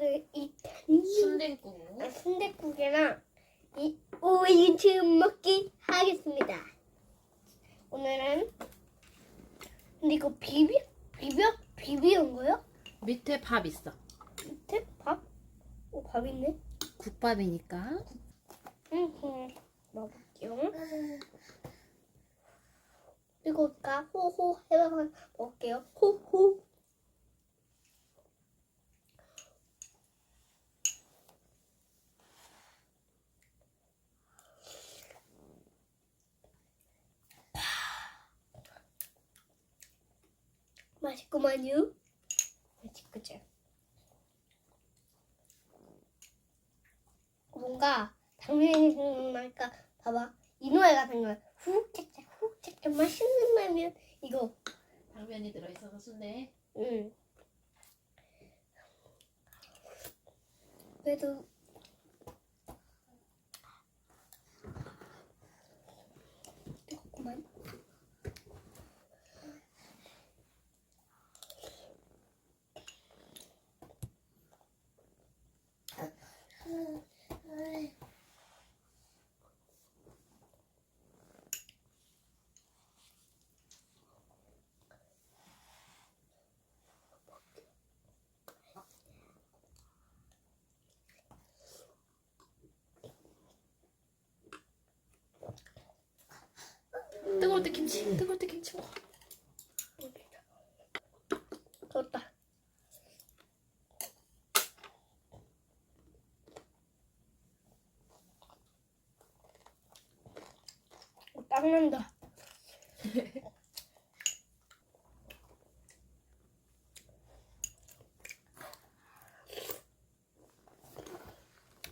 오늘 이 순댓국. 아, 순댓국이랑 이 오이김치 먹기 하겠습니다. 오늘은 근데 이거 비벼 비벼 비비는 거요? 밑에 밥 있어. 밑에 밥? 어, 밥 있네. 국밥이니까. 응, 응. 먹을게요. 그리고 가 호호 해봐 먹을게요. 호호. 맛있구만요. 맛있구죠. 뭔가 당면이 생각나니까 봐봐 이 노래가 생각나 훅 착착 맛있는 라면 이거 당면이 들어있어서 순대. 응 그래도 뜨겁구만 뜨거울 때 김치. 뜨거울 때 김치 먹어. 땀난다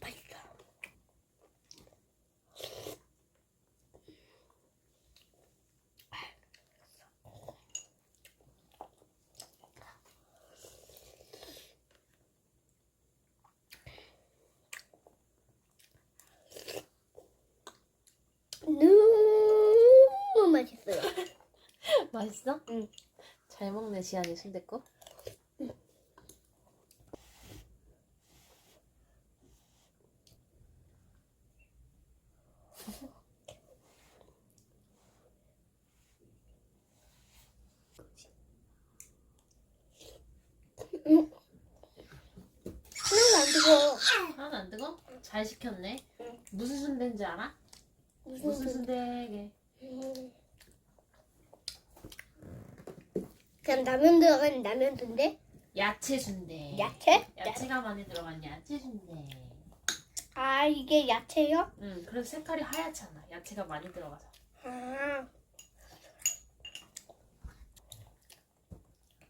맛있다 너무 맛있어요. 맛있어? 응. 잘 먹네 지안이 순댓국. 하나도 안 뜨거워. 하나도 안 뜨거? 잘 시켰네. 응. 무슨 순대인지 알아? 무슨 무슨 순대게? 음. 그냥 라면 들어간 라면인데 야채 순대. 야채? 야채가 많이 들어간 야채 순대. 아 이게 야채요? 응, 그래서 색깔이 하얗잖아. 야채가 많이 들어가서. 아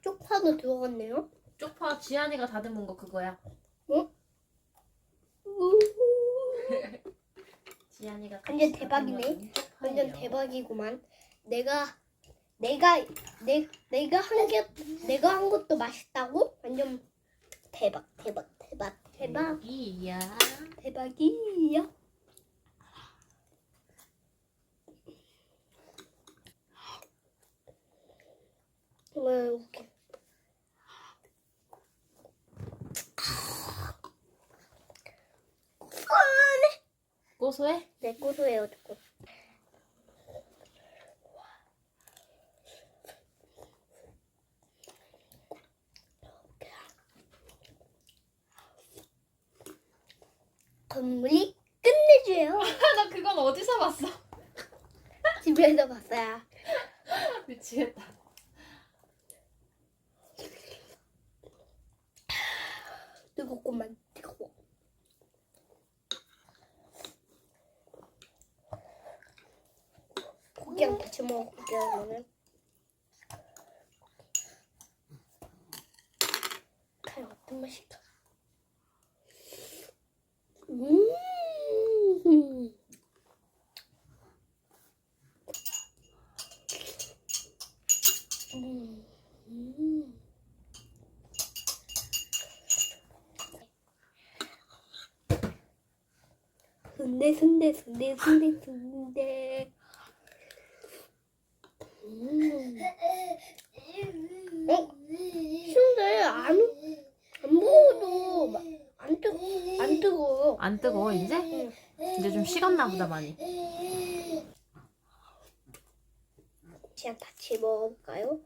쪽파도 들어갔네요. 쪽파 지안이가 다듬은 거 그거야. 우. 지안이가 완전 대박이네. 쪽파예요. 완전 대박이구만. 내가 내가 내 내가 한게 내가 한 것도 맛있다고? 완전 대박 대박 대박 대박 대박이야. 대박이야. 정말 웃겨. 고소해? 내 고소해요 조금. 건물이 끝내줘요. 나 그건 어디서 봤어? 집에서 봤어요. 미치겠다. 뜨겁구만 뜨거워. 고기랑 같이 먹을게요 이거는. 과연 어떤 맛일까? 음. 음. 음. 순대 순대 순대 순대 순대 음. 어? 순대 안, 안 먹어도 막안 뜨, 안 뜨거워요. 안 뜨거워 이제? 응. 이제 좀 식었나 보다 많이. 그냥 같이 먹어볼까요?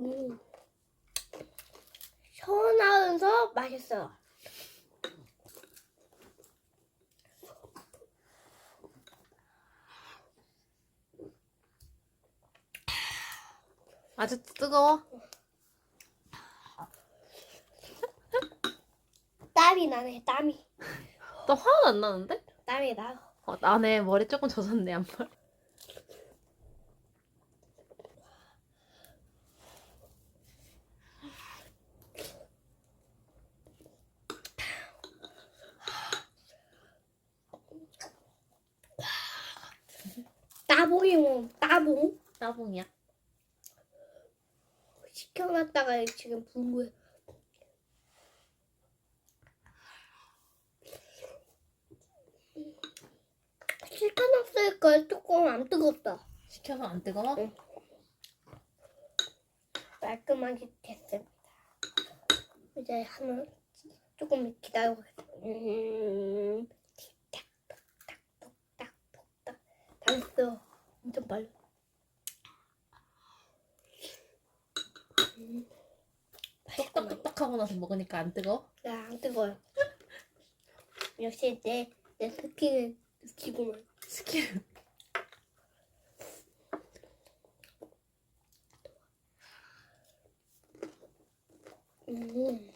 음. 시원하면서 맛있어요. 아주 뜨거워? 땀이 나네, 땀이. 너 화는 안 나는데? 땀이 나요. 어, 나네 머리 조금 젖었네 앞머리. 따봉이 뭐, 따봉. 따봉이야. 시켜놨다가 지금 거예요. 시켜놨으니까 조금 안 뜨겁다. 시켜서 안 뜨거워? 응. 깔끔하게 됐습니다. 이제 하나 조금 기다려보겠습니다. 음, 틱탁, 톡탁, 톡탁, 톡탁. 다 됐어. 엄청 빨리. 음. 똑딱똑딱하고 나서 먹으니까 안 뜨거워? 야, 안 뜨거워요. 역시 내, 내 스킨은. 스킬. 음.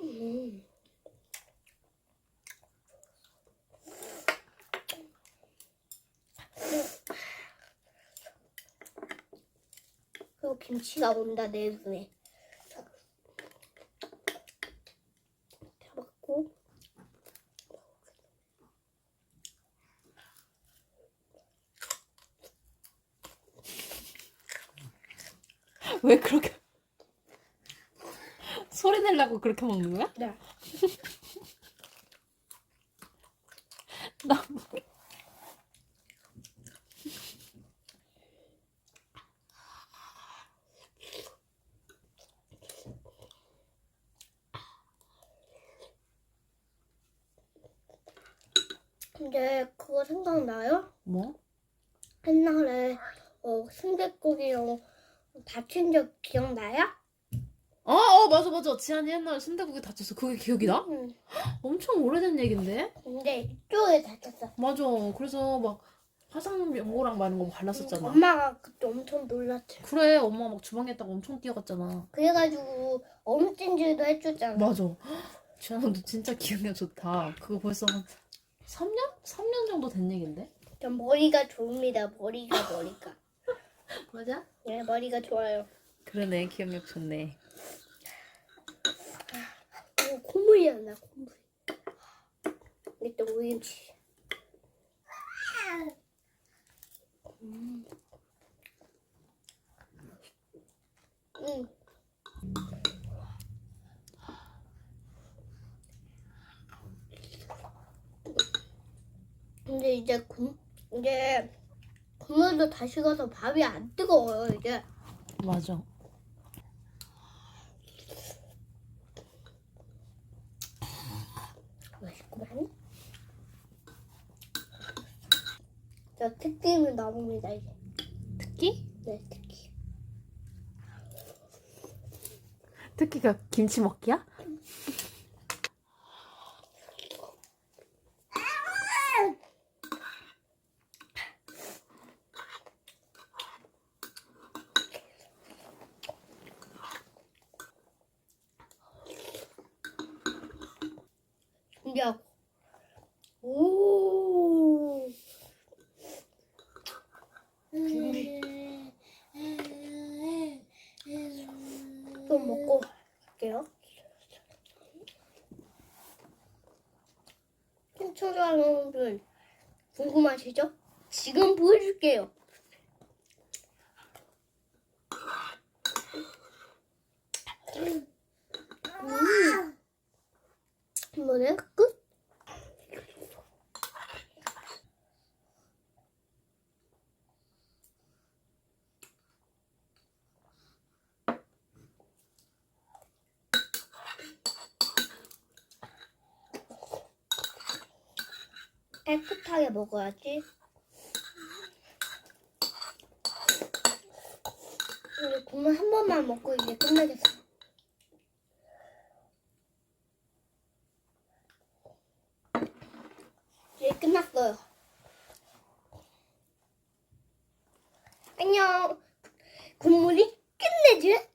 음. 그리고 김치가 온다 내 눈에. 잡았고. 왜 그렇게 소리 내려고 그렇게 먹는 거야? 네. 근데 그거 생각나요? 뭐? 옛날에 어, 순댓국이랑 다친 적 기억나요? 어, 어 맞아 맞아 지한이 옛날에 순대국에 다쳤어 그게 기억이 나? 응. 엄청 오래된 얘긴데? 근데 이쪽에 다쳤어. 맞아 그래서 막 화상 연고랑 막 이런 거 발랐었잖아 엄마가 그때 엄청 놀랐지. 그래 엄마 막 주방에 있다가 엄청 뛰어갔잖아 그래가지고 엄찜질도 해줬잖아. 맞아 지한아 너 진짜 기억력 좋다 그거 벌써 한 3년? 3년 정도 된 얘긴데? 전 머리가 좋습니다. 머리가 머리가. 맞아? 네, 머리가 좋아요. 그러네 기억력 좋네 어, 콧물이 안 나, 콧물. 일단 오김치. 음. 음. 근데 이제 국, 이제 국물도 다 식어서 밥이 안 뜨거워요, 이제. 맞아 맛있구만. 저 특기는 나옵니다, 이제. 특기? 네, 특기. 특기가 김치 먹기야? 준비하고. 오. 준비. 좀 먹고 갈게요. 시청자 여러분들 궁금하시죠? 지금 보여줄게요. 깨끗하게 먹어야지. 우리 국물 한 번만 먹고 이제 끝내겠어. 이제 끝났어요. 안녕. 국물이 끝내줘.